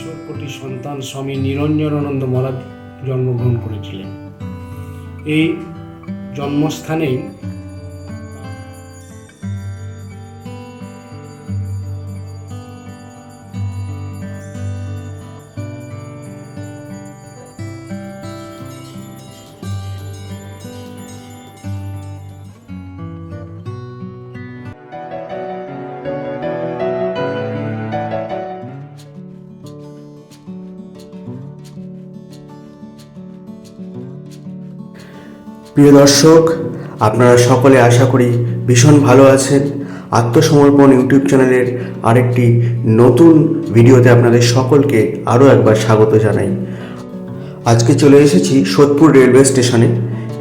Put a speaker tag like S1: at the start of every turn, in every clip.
S1: ঈশ্বর কোটি সন্তান স্বামী নিরঞ্জনানন্দ মহারাজ জন্মগ্রহণ করেছিলেন। এই জন্মস্থানেই
S2: প্রিয় দর্শক, আপনারা সকলে আশা করি ভীষণ ভালো আছেন। আত্মসমর্পণ ইউটিউব চ্যানেলের আরেকটি নতুন ভিডিওতে আপনাদের সকলকে আরও একবার স্বাগত জানাই। আজকে চলে এসেছি সোদপুর রেলওয়ে স্টেশনে।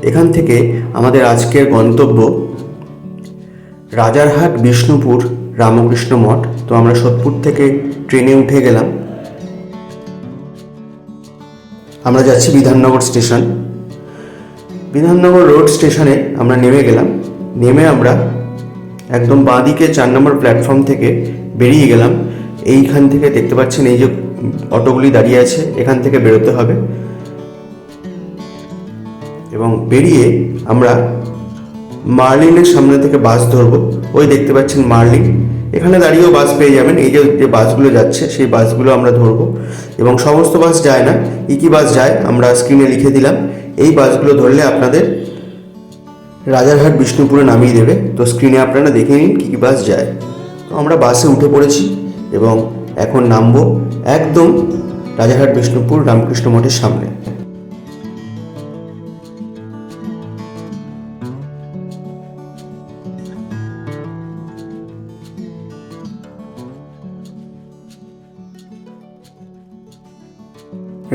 S2: এখান থেকে আমাদের আজকের গন্তব্য রাজারহাট বিষ্ণুপুর রামকৃষ্ণ মঠ। তো আমরা সোদপুর থেকে ট্রেনে উঠে গেলাম। আমরা যাচ্ছি বিধাননগর স্টেশন। বিধাননগর রোড স্টেশনে আমরা নেমে গেলাম। নেমে আমরা একদম বাঁদিকে চার নম্বর প্ল্যাটফর্ম থেকে বেরিয়ে গেলাম। এইখান থেকে দেখতে পাচ্ছেন এই যে অটোগুলি দাঁড়িয়ে আছে, এখান থেকে বেরোতে হবে। এবং বেরিয়ে আমরা মার্লিনের সামনে থেকে বাস ধরবো। ওই দেখতে পাচ্ছেন মার্লিন। এখানে দাঁড়িয়েও বাস পেয়ে যাবেন। এই যে যে বাসগুলো যাচ্ছে, সেই বাসগুলো আমরা ধরবো। এবং সমস্ত বাস যায় না। কী কী বাস যায়, আমরা স্ক্রিনে লিখে দিলাম। এই বাসগুলো ধরলে আপনাদের রাজারহাট, বিষ্ণুপুরে নামিয়ে দেবে। তো স্ক্রিনে আপনারা দেখে নিন কী কী বাস যায়। তো আমরা বাসে উঠে পড়েছি এবং এখন নামবো একদম রাজারহাট, বিষ্ণুপুর, রামকৃষ্ণ মঠের সামনে।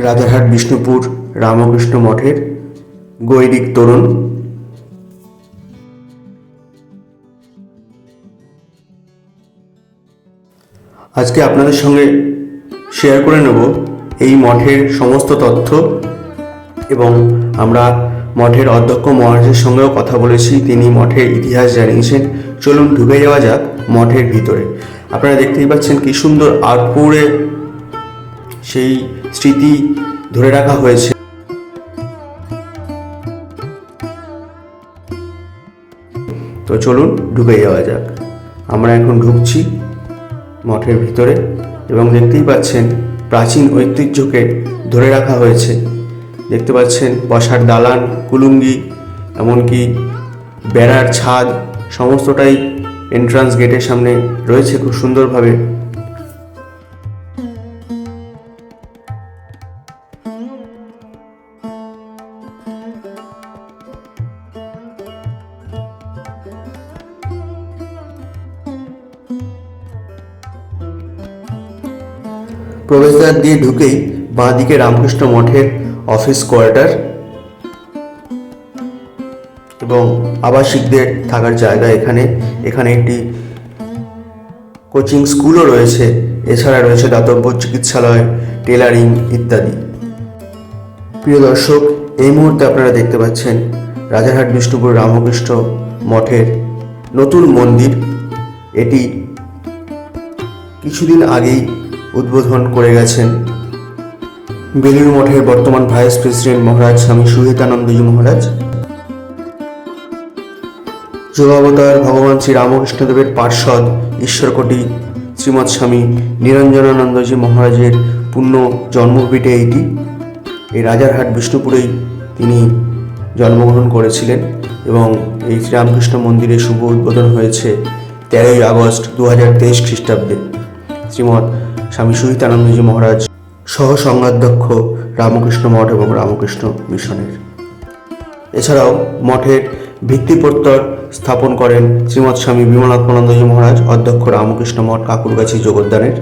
S2: রাজারহাট, বিষ্ণুপুর, রামকৃষ্ণ মঠের গৈরিক তরুণ। আজকে আপনাদের সঙ্গে শেয়ার করে নেব এই মঠের সমস্ত তথ্য এবং আমরা মঠের অধ্যক্ষ মহারাজের সঙ্গেও কথা বলেছি, তিনি মঠের ইতিহাস জানিয়েছেন। চলুন ঢুকে যাওয়া যাক মঠের ভিতরে। আপনারা দেখতেই পাচ্ছেন কি সুন্দর আটপুরে সেই স্মৃতি ধরে রাখা হয়েছে। তো চলুন ঢুকে যাওয়া যাক। আমরা এখন ঢুকছি মঠের ভিতরে এবং দেখতেই পাচ্ছেন প্রাচীন ঐতিহ্যকে ধরে রাখা হয়েছে। দেখতে পাচ্ছেন বসার দালান, কুলুঙ্গি, এমনকি বেড়ার ছাদ, সমস্তটাই এন্ট্রান্স গেটের সামনে রয়েছে খুব সুন্দরভাবে। প্রবেশদ্বার দিয়ে ঢুকেই বাঁদিকে রামকৃষ্ণ মঠের অফিস কোয়ার্টার এবং আবাসিকদের থাকার জায়গা এখানে। এখানে একটি কোচিং স্কুলও রয়েছে। এছাড়া রয়েছে দাতব্য চিকিৎসালয় টেলারিং ইত্যাদি। প্রিয় দর্শক, এই মুহূর্তে আপনারা দেখতে পাচ্ছেন রাজারহাট, বিষ্ণুপুর রামকৃষ্ণ মঠের নতুন মন্দির। এটি কিছুদিন আগেই উদ্বোধন করে গেছেন। বেলুর মঠের বর্তমান ভাইস প্রেসিডেন্ট মহারাজ স্বামী সুহিতানন্দজি মহারাজ। যোগাবতার ভগবান শ্রী রামকৃষ্ণদেবের পার্ষদ ঈশ্বরকোটি শ্রীমৎ স্বামী নিরঞ্জনানন্দজি মহারাজের পূর্ণ জন্মপীঠে এইটি এই রাজারহাট বিষ্ণুপুরেই তিনি জন্মগ্রহণ করেছিলেন এবং এই শ্রীরামকৃষ্ণ মন্দিরে শুভ উদ্বোধন হয়েছে তেরোই আগস্ট দু হাজার তেইশ খ্রিস্টাব্দে। শ্রীমৎ স্বামী সুহিতানন্দজি মহারাজ সহ সংঘাধ্যক্ষ রামকৃষ্ণ মঠ এবং রামকৃষ্ণ মিশনের। এছাড়াও মঠের ভিত্তিপ্রস্তর স্থাপন করেন শ্রীমৎ স্বামী বিমলাত্মানন্দজি মহারাজ, অধ্যক্ষ রামকৃষ্ণ মঠ কাকুরগাছি জগদ্দানের।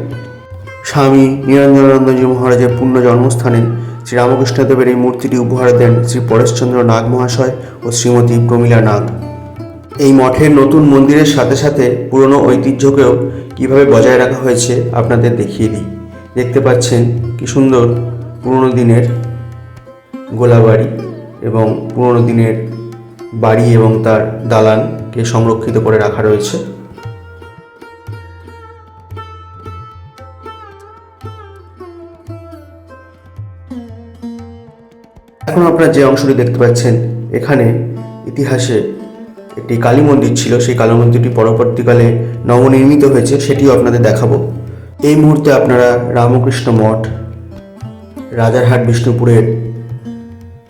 S2: স্বামী নিরঞ্জনানন্দজি মহারাজের পূর্ণ জন্মস্থানে শ্রী রামকৃষ্ণদেবের এই মূর্তিটি উপহার দেন শ্রী পরেশচন্দ্র নাগ মহাশয় ও শ্রীমতী প্রমীলা নাগ। এই মঠের নতুন মন্দিরের সাথে সাথে পুরনো ঐতিহ্যকেও কীভাবে বজায় রাখা হয়েছে আপনাদের দেখিয়ে দিই। দেখতে পাচ্ছেন কি সুন্দর পুরনো দিনের গোলাবাড়ি এবং পুরনো দিনের বাড়ি এবং তার দালানকে সংরক্ষিত করে রাখা রয়েছে। এখন আপনারা যে অংশটি দেখতে পাচ্ছেন, এখানে ইতিহাসে একটি কালী মন্দির ছিল, সেই কালী মন্দিরটি পরবর্তীকালে নবনির্মিত হয়েছে, সেটিও আপনাদের দেখাবো। এই মুহূর্তে আপনারা রামকৃষ্ণ মঠ, রাজারহাট, বিষ্ণুপুরের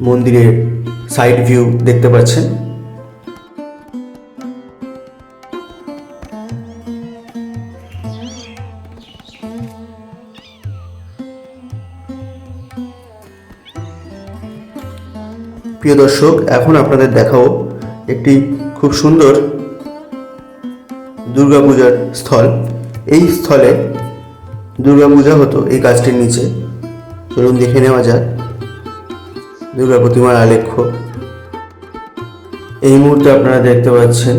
S2: মন্দিরের সাইড ভিউ দেখতে পাচ্ছেন। প্রিয় দর্শক, এখন আপনাদের দেখাবো একটি খুব সুন্দর দুর্গাপূজার স্থল। এই স্থলে দুর্গাপূজা হতো এই গাছটির নিচে। চলুন দেখে নেওয়া যাক দুর্গা প্রতিমার আলেখ্য। এই মুহূর্তে আপনারা দেখতে পাচ্ছেন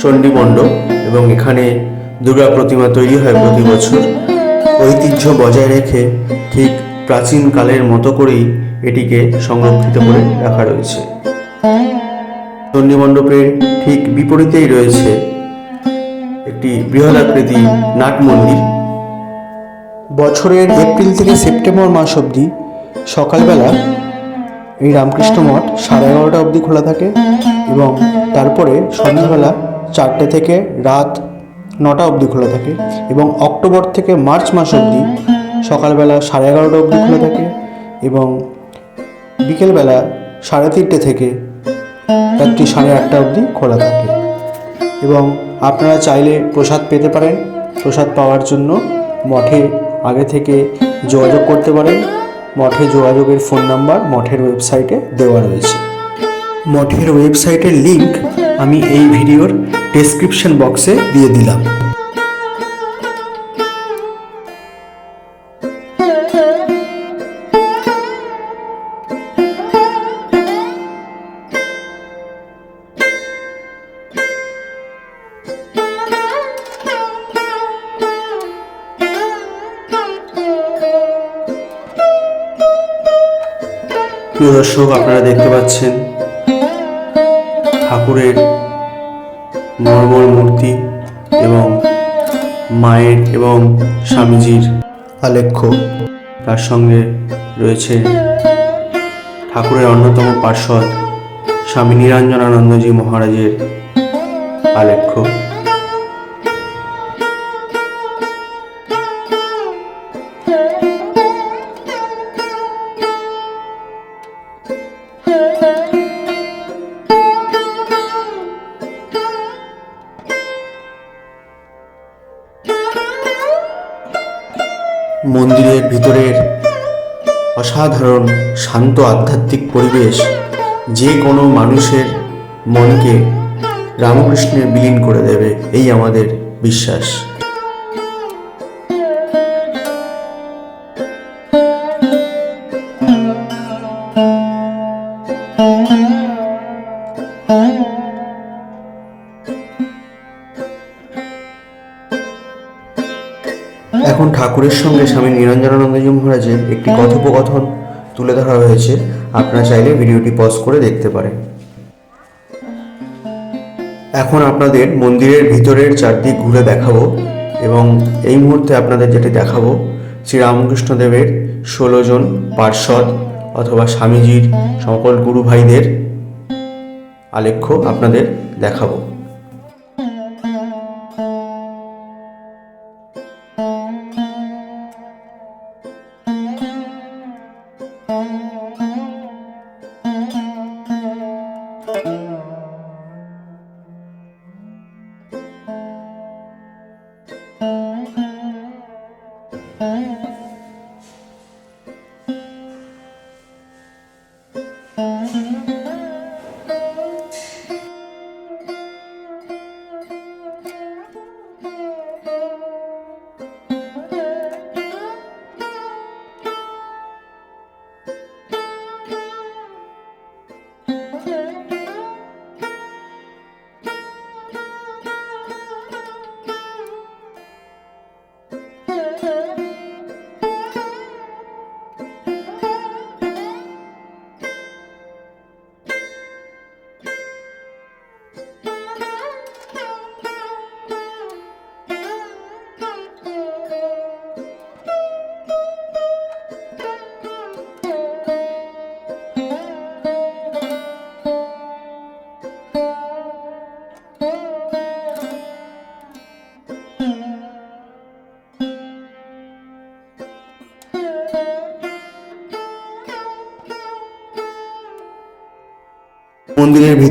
S2: চণ্ডী মণ্ডপ এবং এখানে দুর্গা প্রতিমা তৈরি হয় প্রতি বছর। ঐতিহ্য বজায় রেখে ঠিক প্রাচীন কালের মতো করেই এটিকে সংরক্ষিত করে রাখা রয়েছে। চণ্ডী মণ্ডপের ঠিক বিপরীতেই রয়েছে একটি বৃহদাকৃতি নাট মন্দির
S3: বছরের এপ্রিল থেকে সেপ্টেম্বর মাস অবধি সকালবেলা এই রামকৃষ্ণ মঠ সাড়ে এগারোটা অবধি খোলা থাকে এবং তারপরে সন্ধ্যাবেলা চারটে থেকে রাত নটা অবধি খোলা থাকে এবং অক্টোবর থেকে মার্চ মাস অবধি সকালবেলা সাড়ে এগারোটা অবধি খোলা থাকে এবং বিকেলবেলা সাড়ে তিনটে থেকে রাত্রি সাড়ে আটটা অবধি খোলা থাকে। এবং আপনারা চাইলে প্রসাদ পেতে পারেন। প্রসাদ পাওয়ার জন্য মঠে আগে থেকে যোগাযোগ করতে পারেন। মঠে যোগাযোগের ফোন নাম্বার মঠের ওয়েবসাইটে দেওয়া রয়েছে। মঠের ওয়েবসাইটের লিঙ্ক আমি এই ভিডিওর ডেসক্রিপশন বক্সে দিয়ে দিলাম।
S2: দর্শক, আপনারা দেখতে পাচ্ছেন ঠাকুরের মর্মর মূর্তি এবং মায়ের এবং স্বামীজির আলেখ্য। তার সঙ্গে রয়েছে ঠাকুরের অন্যতম পার্শ্বদ স্বামী নিরঞ্জনানন্দজি মহারাজের আলেখ্য। অসাধারণ, শান্ত আধ্যাত্মিক পরিবেশ যে কোনো মানুষের মনকে রামকৃষ্ণে বিলীন করে দেবে, এই আমাদের বিশ্বাস। ঠাকুরের সঙ্গে স্বামী নিরঞ্জনানন্দজি মহারাজের একটি কথোপকথন তুলে ধরা হয়েছে। আপনারা চাইলে ভিডিওটি পজ করে দেখতে পারেন। এখন আপনাদের মন্দিরের ভিতরের চারদিক ঘুরে দেখাবো এবং এই মুহূর্তে আপনাদের যেটি দেখাবো শ্রী রামকৃষ্ণদেবের ষোলো জন পার্ষদ অথবা স্বামীজির সকল গুরু ভাইদের আলেখ্য আপনাদের দেখাবো।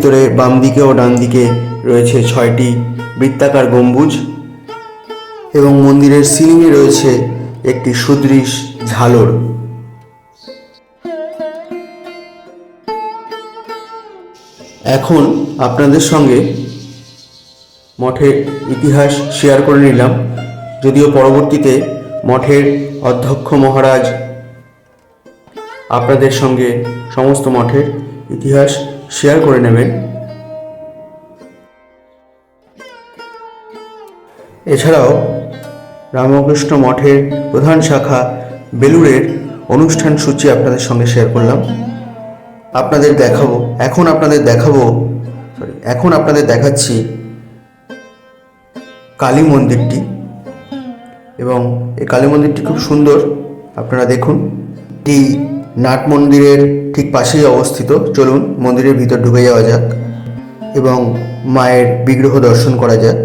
S2: ভিতরে বাম দিকে ও ডান দিকে রয়েছে ছয়টি বৃত্তাকার গম্বুজ এবং মন্দিরের সিলিংয়ে রয়েছে একটি সুদৃশ ঝালর। এখন আপনাদের সঙ্গে মঠের ইতিহাস শেয়ার করে নিলাম। যদিও পরবর্তীতে মঠের অধ্যক্ষ মহারাজ আপনাদের সঙ্গে সমস্ত মঠের ইতিহাস শেয়ার করে নেবেন এছাড়াও রামকৃষ্ণ মঠের প্রধান শাখা বেলুড়ের অনুষ্ঠান সূচি আপনাদের সঙ্গে শেয়ার করলাম। আপনাদের দেখাবো, এখন আপনাদের দেখাবো সরি এখন আপনাদের দেখাচ্ছি কালী মন্দিরটি এবং এই কালী মন্দিরটি খুব সুন্দর, আপনারা দেখুন। এটি নাট মন্দিরের ঠিক পাশেই অবস্থিত। চলুন মন্দিরের ভিতর ঢুকে যাওয়া যাক এবং মায়ের বিগ্রহ দর্শন করা যাক।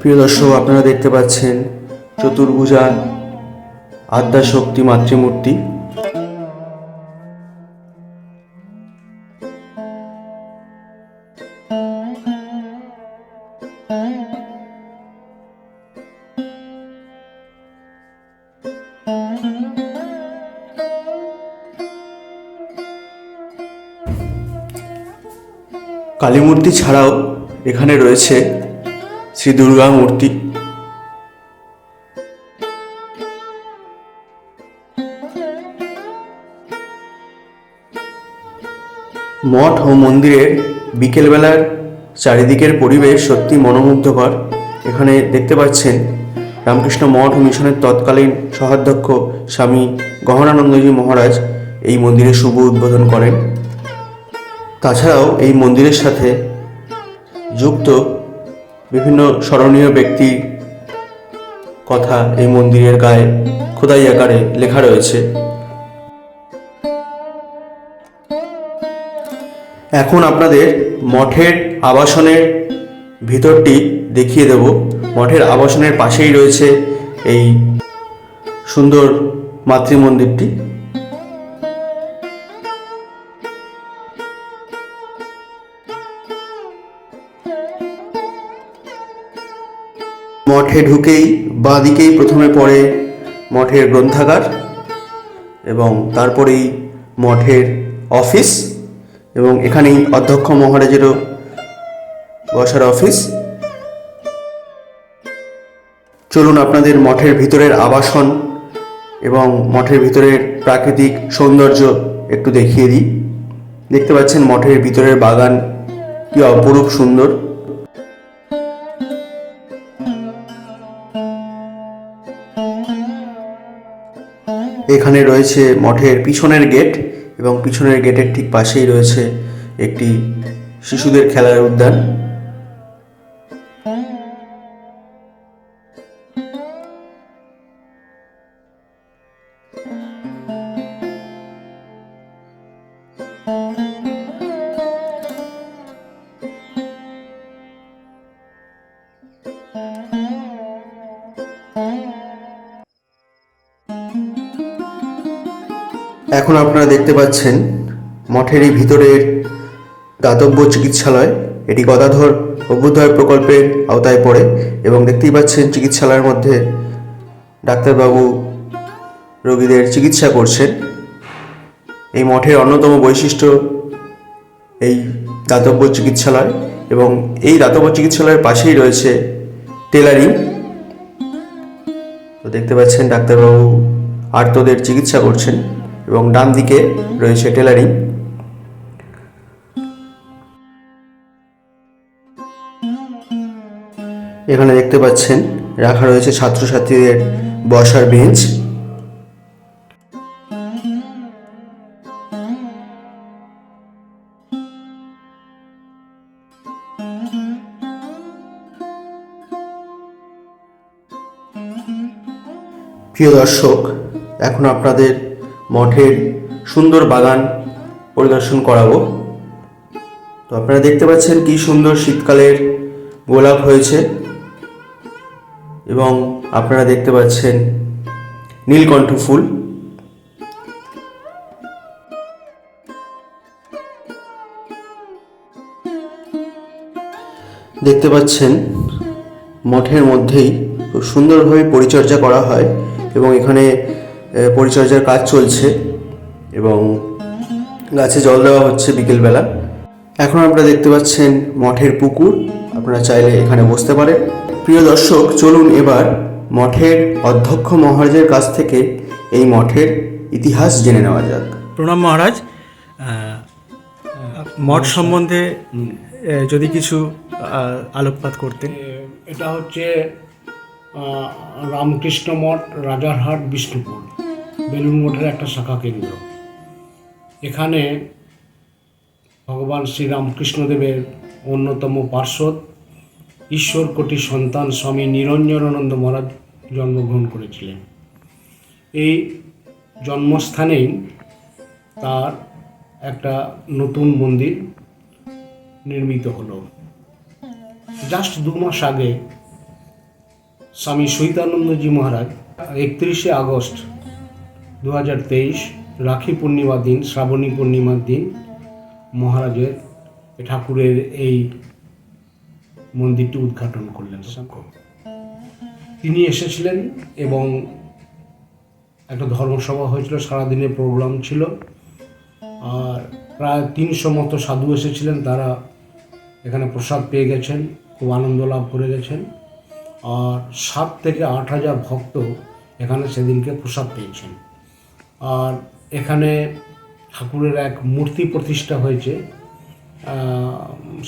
S2: প্রিয় দর্শক, আপনারা দেখতে পাচ্ছেন চতুর্ভুজা আদ্যাশক্তি মাতৃমূর্তি। কালীমূর্তি ছাড়াও এখানে রয়েছে শ্রী দুর্গা মূর্তি। মঠ ও মন্দিরের বিকেলবেলার চারিদিকের পরিবেশ সত্যি মনোমুগ্ধকর। এখানে দেখতে পাচ্ছেন রামকৃষ্ণ মঠ ও মিশনের তৎকালীন সহাধ্যক্ষ স্বামী গহনানন্দজি মহারাজ এই মন্দিরের শুভ উদ্বোধন করেন। তাছাড়াও এই মন্দিরের সাথে যুক্ত বিভিন্ন স্মরণীয় ব্যক্তির কথা এই মন্দিরের গায়ে খোদাই আকারে লেখা রয়েছে। এখন আপনাদের মঠের আবাসনের ভিতরটি দেখিয়ে দেব। মঠের আবাসনের পাশেই রয়েছে এই সুন্দর মাতৃমন্দিরটি। মঠে ঢুকেই বাঁদিকেই প্রথমে পড়ে মঠের গ্রন্থাগার এবং তারপরেই মঠের অফিস। এবং এখানেই অধ্যক্ষ মহারাজেরও বসার অফিস চলুন আপনাদের মঠের ভিতরের আবাসন এবং মঠের ভিতরের প্রাকৃতিক সৌন্দর্য একটু দেখিয়ে দিই। দেখতে পাচ্ছেন মঠের ভিতরের বাগান কি অপরূপ সুন্দর। এখানে রয়েছে মঠের পিছনের গেট এবং পিছনের গেটের ঠিক পাশেই রয়েছে একটি শিশুদের খেলার উদ্যান। এখন আপনারা দেখতে পাচ্ছেন মঠের এই ভিতরের দাতব্য চিকিৎসালয়। এটি গদাধর অভ্যুদয় প্রকল্পের আওতায় পড়ে এবং দেখতেই পাচ্ছেন চিকিৎসালয়ের মধ্যে ডাক্তারবাবু রোগীদের চিকিৎসা করছেন। এই মঠের অন্যতম বৈশিষ্ট্য এই দাতব্য চিকিৎসালয় এবং এই দাতব্য চিকিৎসালয়ের পাশেই রয়েছে টেলারিং। তো দেখতে পাচ্ছেন ডাক্তারবাবু আর্তদের চিকিৎসা করছেন। এবং ডান দিকে রয়েছে টেলারিং। এখানে দেখতে পাচ্ছেন, রাখা রয়েছে ছাত্রছাত্রীদের বসার বেঞ্চ। প্রিয় দর্শক, এখন আপনাদের মঠের সুন্দর বাগান পরিদর্শন করাবো। তো আপনারা দেখতে পাচ্ছেন কি সুন্দর শীতকালের গোলাপ হয়েছে এবং আপনারা দেখতে পাচ্ছেন নীলকণ্ঠ ফুল। দেখতে পাচ্ছেন মঠের মধ্যেই খুব সুন্দরভাবে পরিচর্যা করা হয় এবং এখানে পরিচর্যার কাজ চলছে এবং গাছে জল দেওয়া হচ্ছে বিকেলবেলা। এখন আপনারা দেখতে পাচ্ছেন মঠের পুকুর আপনারা চাইলে এখানে বসতে পারেন। প্রিয় দর্শক চলুন এবার মঠের অধ্যক্ষ মহারাজের কাছ থেকে এই মঠের ইতিহাস জেনে নেওয়া যাক।
S4: প্রণাম মহারাজ। মঠ সম্বন্ধে যদি কিছু আলোকপাত করতেন।
S1: এটা হচ্ছে রামকৃষ্ণ মঠ রাজারহাট বিষ্ণুপুর বেলুন মঠের একটা শাখা কেন্দ্র। এখানে ভগবান শ্রীরামকৃষ্ণদেবের অন্যতম পার্শ্বদ, ঈশ্বর কোটি সন্তান স্বামী নিরঞ্জনানন্দ মহারাজ জন্মগ্রহণ করেছিলেন। এই জন্মস্থানেই তার একটা নতুন মন্দির নির্মিত হলো। জাস্ট দু মাস আগে স্বামী সহিতানন্দজি মহারাজ একত্রিশে আগস্ট দু হাজার তেইশ রাখি পূর্ণিমার দিন, শ্রাবণী পূর্ণিমার দিন মহারাজের ঠাকুরের এই মন্দিরটি উদ্ঘাটন করলেন। তিনি এসেছিলেন এবং একটা ধর্মসভা হয়েছিল সারাদিনের প্রোগ্রাম ছিল। আর প্রায় তিনশো মতো সাধু এসেছিলেন, তারা এখানে প্রসাদ পেয়ে গেছেন, খুব আনন্দ লাভ করে গেছেন। সাত থেকে আট হাজার ভক্ত এখানে সেদিনকে প্রসাদ পেয়েছেন। আর এখানে ঠাকুরের এক মূর্তি প্রতিষ্ঠা হয়েছে।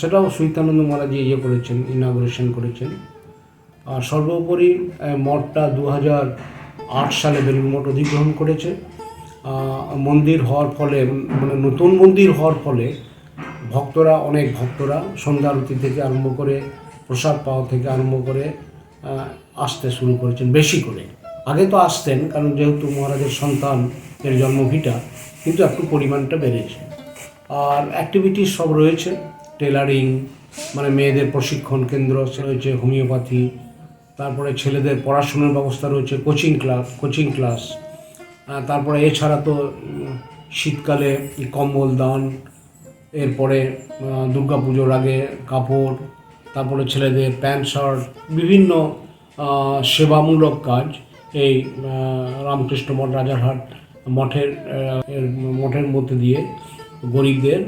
S1: সেটাও সুইতানন্দ মহারাজ ইয়ে করেছেন ইনাগুরেশন করেছেন। আর সর্বোপরি মঠটা দু হাজার আট সালে বেলুন মঠ অধিগ্রহণ করেছে। মন্দির হওয়ার ফলে মানে নতুন মন্দির হওয়ার ফলে ভক্তরা, অনেক ভক্তরা সন্ধ্যা আরতি থেকে আরম্ভ করে, প্রসাদ পাওয়া থেকে আরম্ভ করে আসতে শুরু করেছেন বেশি করে। আগে তো আসতেন, কারণ যেহেতু মহারাজের সন্তান, এর জন্মভিটা, কিন্তু একটু পরিমাণটা বেড়েছে। আর অ্যাক্টিভিটিস সব রয়েছে টেলারিং মানে মেয়েদের প্রশিক্ষণ কেন্দ্র রয়েছে হোমিওপ্যাথি, তারপরে ছেলেদের পড়াশোনার ব্যবস্থা রয়েছে কোচিং ক্লাস কোচিং ক্লাস তারপরে এছাড়া তো শীতকালে কম্বল দান, এরপরে দুর্গাপুজোর আগে কাপড় তারপরে ছেলেদের প্যান্ট, শার্ট, বিভিন্ন সেবামূলক কাজ। এই রামকৃষ্ণ মঠ, রাজারহাট মঠের মঠের মধ্যে দিয়ে গরিবদের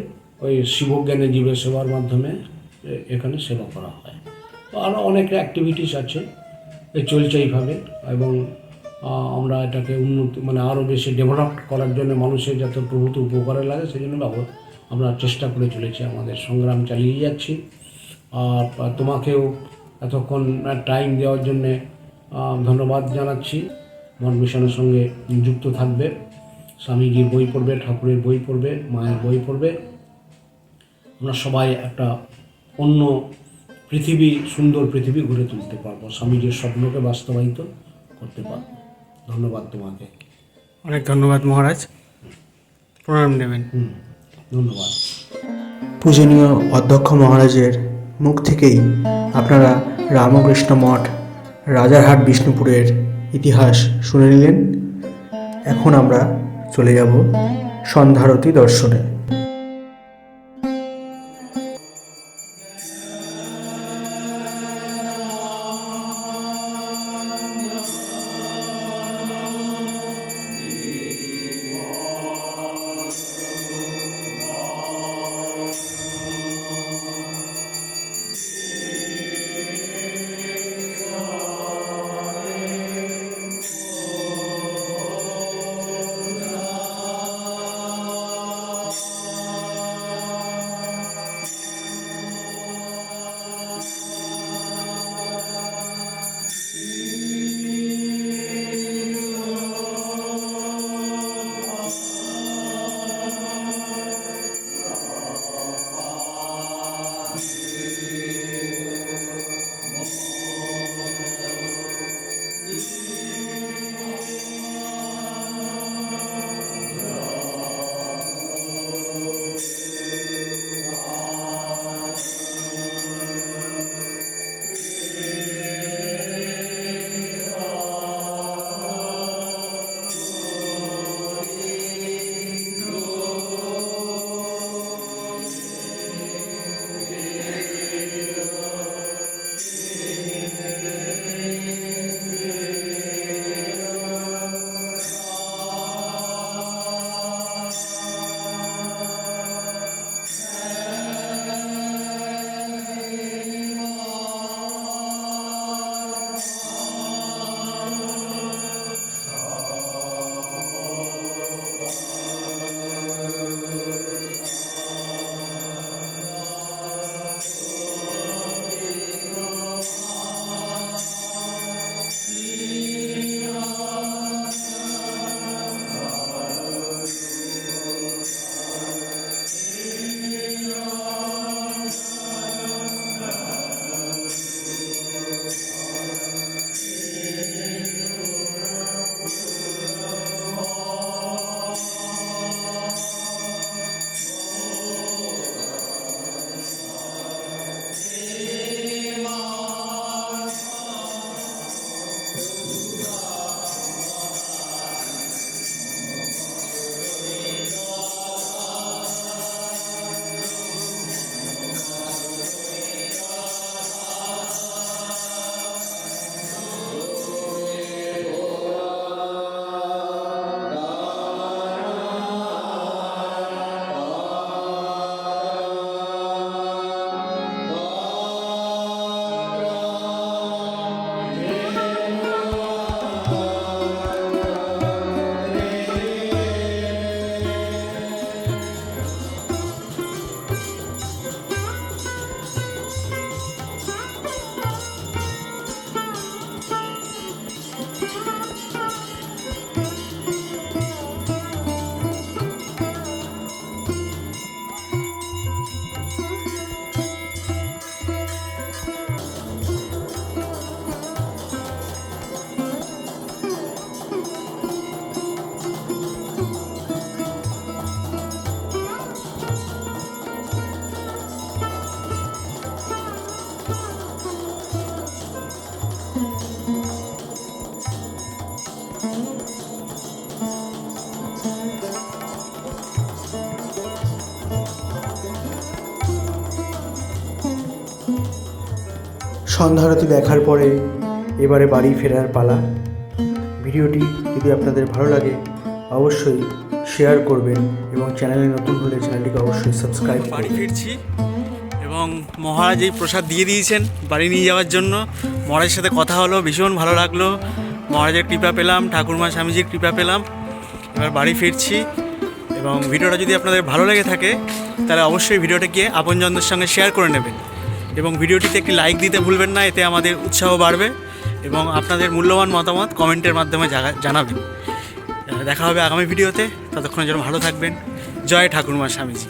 S1: ওই শিবজ্ঞানে জীবের সেবার মাধ্যমে এখানে সেবা করা হয়। তো আরও অনেক অ্যাক্টিভিটিস আছে চলছে এইভাবে এবং আমরা এটাকে উন্নতি মানে আরও বেশি ডেভেলপ করার জন্য মানুষের যাতে প্রভূত উপকারে লাগে সেই জন্য আমরা চেষ্টা করে চলেছি, আমাদের সংগ্রাম চালিয়ে যাচ্ছি। আর তোমাকেও এতক্ষণ টাইম দেওয়ার জন্যে ধন্যবাদ জানাচ্ছি। মন মিশনের সঙ্গে যুক্ত থাকবে। স্বামীজির বই পড়বে ঠাকুরের বই পড়বে মায়ের বই পড়বে। আমরা সবাই একটা অন্য পৃথিবী সুন্দর পৃথিবী ঘুরে তুলতে পারব। স্বামীজির স্বপ্নকে বাস্তবায়িত করতে পারব। ধন্যবাদ তোমাকে।
S4: অনেক ধন্যবাদ মহারাজ। প্রণাম নেবেন।
S1: হুম ধন্যবাদ।
S3: পূজনীয় অধ্যক্ষ মহারাজের মুখ থেকেই আপনারা রামকৃষ্ণ মঠ, রাজারহাট বিষ্ণুপুরের ইতিহাস শুনে নিলেন। এখন আমরা চলে যাব সন্ধ্যারতি দর্শনে।
S2: সন্ধ্যারতি দেখার পরে এবারে বাড়ি ফেরার পালা। ভিডিওটি যদি আপনাদের ভালো লাগে অবশ্যই শেয়ার করবেন এবং চ্যানেলে নতুন হলে চ্যানেলটিকে অবশ্যই সাবস্ক্রাইব
S5: বাড়ি ফিরছি এবং মহারাজ এই প্রসাদ দিয়ে দিয়েছেন বাড়ি নিয়ে যাওয়ার জন্য। মহারাজের সাথে কথা হলো ভীষণ ভালো লাগল। মহারাজের কৃপা পেলাম ঠাকুরমা স্বামীজির কৃপা পেলাম। এবার বাড়ি ফিরছি এবং ভিডিওটা যদি আপনাদের ভালো লেগে থাকে তাহলে অবশ্যই ভিডিওটাকে আপনজনদের সঙ্গে শেয়ার করে নেবেন। এবং ভিডিওটিতে একটি লাইক দিতে ভুলবেন না, এতে আমাদের উৎসাহ বাড়বে এবং আপনাদের মূল্যবান মতামত কমেন্টের মাধ্যমে জানাবেন। দেখা হবে আগামী ভিডিওতে ততক্ষণের জন্য ভালো থাকবেন। জয় ঠাকুরমা স্বামীজি।